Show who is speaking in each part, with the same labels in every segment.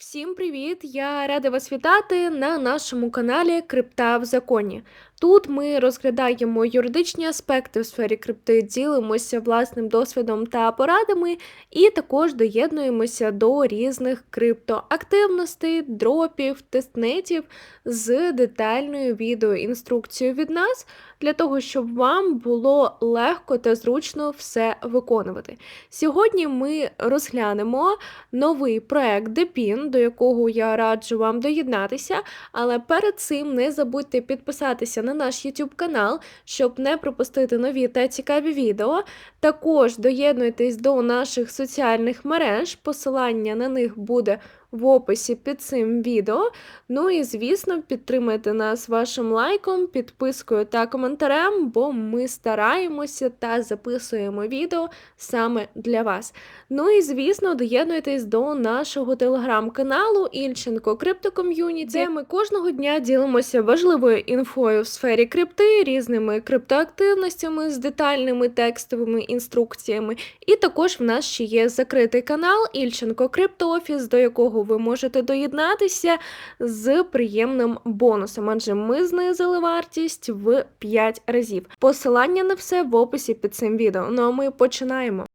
Speaker 1: Всім привіт! Я рада вас вітати на нашому каналі Крипта в законі. Тут ми розглядаємо юридичні аспекти в сфері крипти, ділимося власним досвідом та порадами, і також доєднуємося до різних криптоактивностей, дропів, тестнетів з детальною відеоінструкцією від нас для того, щоб вам було легко та зручно все виконувати. Сьогодні ми розглянемо новий проект Депін, до якого я раджу вам доєднатися. Але перед цим не забудьте підписатися на наш YouTube канал, щоб не пропустити нові та цікаві відео. Також доєднуйтесь до наших соціальних мереж, посилання на них буде в описі під цим відео. Ну і, звісно, підтримайте нас вашим лайком, підпискою та коментарем, бо ми стараємося та записуємо відео саме для вас. Ну і, звісно, доєднуйтесь до нашого телеграм-каналу Ільченко Криптоком'юніті, де ми кожного дня ділимося важливою інфою в сфері крипти, різними криптоактивностями з детальними текстовими інструкціями. І також в нас ще є закритий канал Ільченко Криптоофіс, до якого ви можете доєднатися з приємним бонусом, адже ми знизили вартість в 5 разів. Посилання на все в описі під цим відео. Ну а ми починаємо.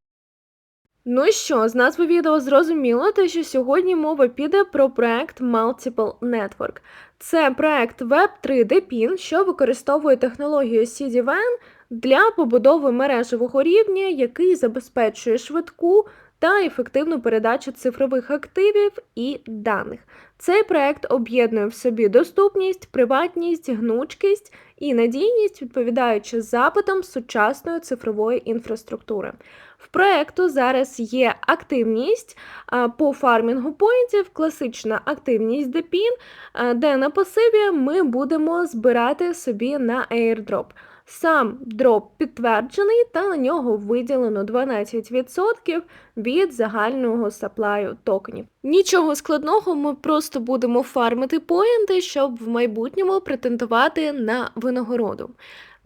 Speaker 1: Ну що, з назви відео зрозуміло, те, що сьогодні мова піде про проект Multiple Network. Це проект Web3 DePIN, що використовує технологію CDVN для побудови мережевого рівня, який забезпечує швидку та ефективну передачу цифрових активів і даних. Цей проект об'єднує в собі доступність, приватність, гнучкість і надійність, відповідаючи запитам сучасної цифрової інфраструктури. В проекту зараз є активність по фармінгу поінтів, класична активність а, де на пасиві ми будемо збирати собі на airdrop. Сам дроп підтверджений, та на нього виділено 12% від загального саплаю токенів. Нічого складного, ми просто будемо фармити поінти, щоб в майбутньому претендувати на винагороду.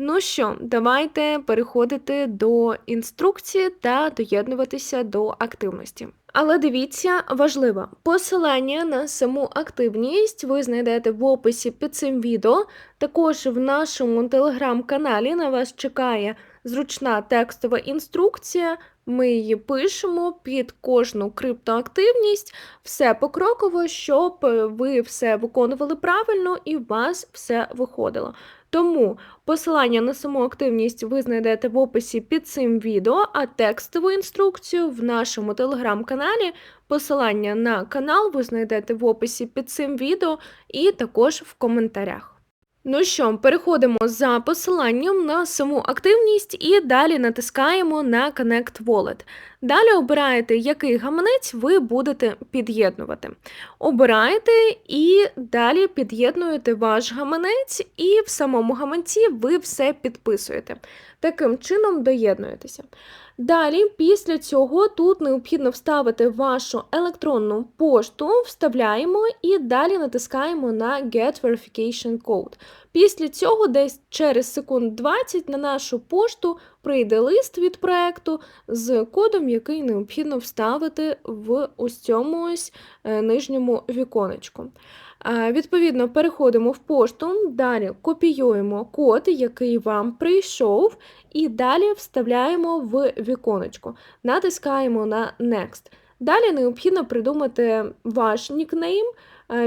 Speaker 1: Ну що, давайте переходити до інструкції та доєднуватися до активності. Але дивіться, важливо, посилання на саму активність ви знайдете в описі під цим відео. Також в нашому телеграм-каналі на вас чекає зручна текстова інструкція. Ми її пишемо під кожну криптоактивність, все покроково, щоб ви все виконували правильно і у вас все виходило. Тому посилання на саму активність ви знайдете в описі під цим відео, а текстову інструкцію в нашому телеграм-каналі. Посилання на канал ви знайдете в описі під цим відео і також в коментарях. Ну що, переходимо за посиланням на саму активність і далі натискаємо на Connect Wallet. Далі обираєте, який гаманець ви будете під'єднувати. Обираєте і далі під'єднуєте ваш гаманець, і в самому гаманці ви все підписуєте. Таким чином доєднуєтеся. Далі, після цього, тут необхідно вставити вашу електронну пошту, вставляємо і далі натискаємо на Get Verification Code. Після цього, десь через секунд 20 на нашу пошту прийде лист від проекту з кодом, який необхідно вставити в ось цьому ось е, нижньому віконечку. Відповідно, переходимо в пошту, далі копіюємо код, який вам прийшов, і далі вставляємо в віконечко, натискаємо на Next. Далі необхідно придумати ваш нікнейм.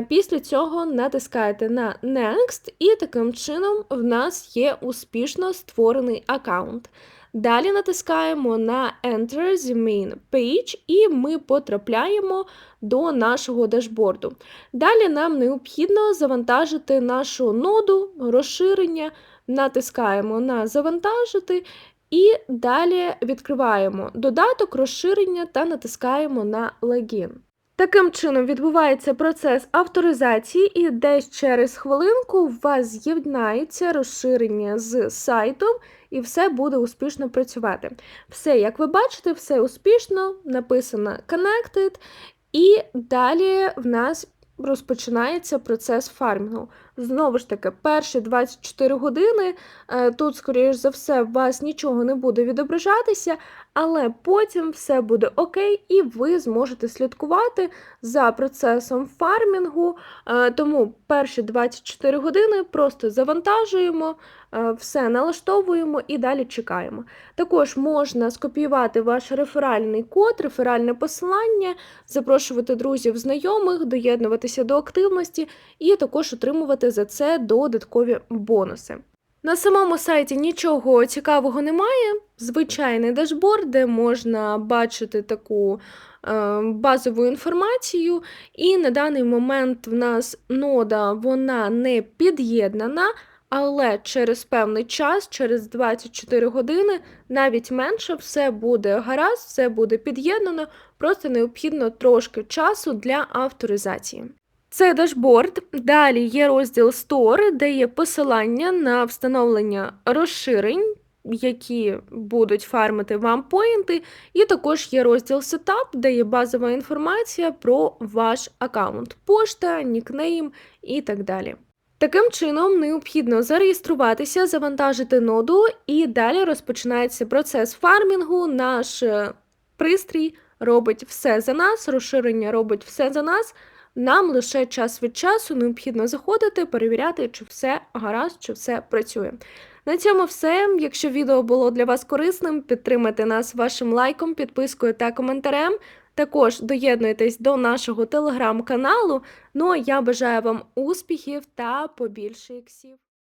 Speaker 1: Після цього натискаєте на Next, і таким чином в нас є успішно створений аккаунт. Далі натискаємо на Enter the Main Page, і ми потрапляємо до нашого дашборду. Далі нам необхідно завантажити нашу ноду, розширення, натискаємо на Завантажити. І далі відкриваємо додаток розширення та натискаємо на логін. Таким чином відбувається процес авторизації, і десь через хвилинку у вас з'єднається розширення з сайтом, і все буде успішно працювати. Все, як ви бачите, все успішно, написано Connected, і далі в нас розпочинається процес фармінгу. Знову ж таки, перші 24 години е, тут, скоріш за все, у вас нічого не буде відображатися, але потім все буде окей, і ви зможете слідкувати за процесом фармінгу. Е, Тому перші 24 години просто завантажуємо, е, все налаштовуємо і далі чекаємо. Також можна скопіювати ваш реферальний код, реферальне посилання, запрошувати друзів, знайомих, доєднуватися до активності і також отримувати за це додаткові бонуси. На самому сайті нічого цікавого немає. Звичайний дашборд, де можна бачити таку е, базову інформацію. І на даний момент в нас нода вона не під'єднана, але через певний час, через 24 години, навіть менше, все буде гаразд, все буде під'єднано, просто необхідно трошки часу для авторизації. Це дашборд. Далі є розділ Store, де є посилання на встановлення розширень, які будуть фармити вам поінти. І також є розділ Setup, де є базова інформація про ваш аккаунт, пошта, нікнейм і так далі. Таким чином, необхідно зареєструватися, завантажити ноду, і далі розпочинається процес фармінгу. Наш е, пристрій робить все за нас, розширення робить все за нас. Нам лише час від часу необхідно заходити, перевіряти, чи все гаразд, чи все працює. На цьому все. Якщо відео було для вас корисним, підтримайте нас вашим лайком, підпискою та коментарем. Також доєднуйтесь до нашого телеграм-каналу. Ну а я бажаю вам успіхів та побільше іксів.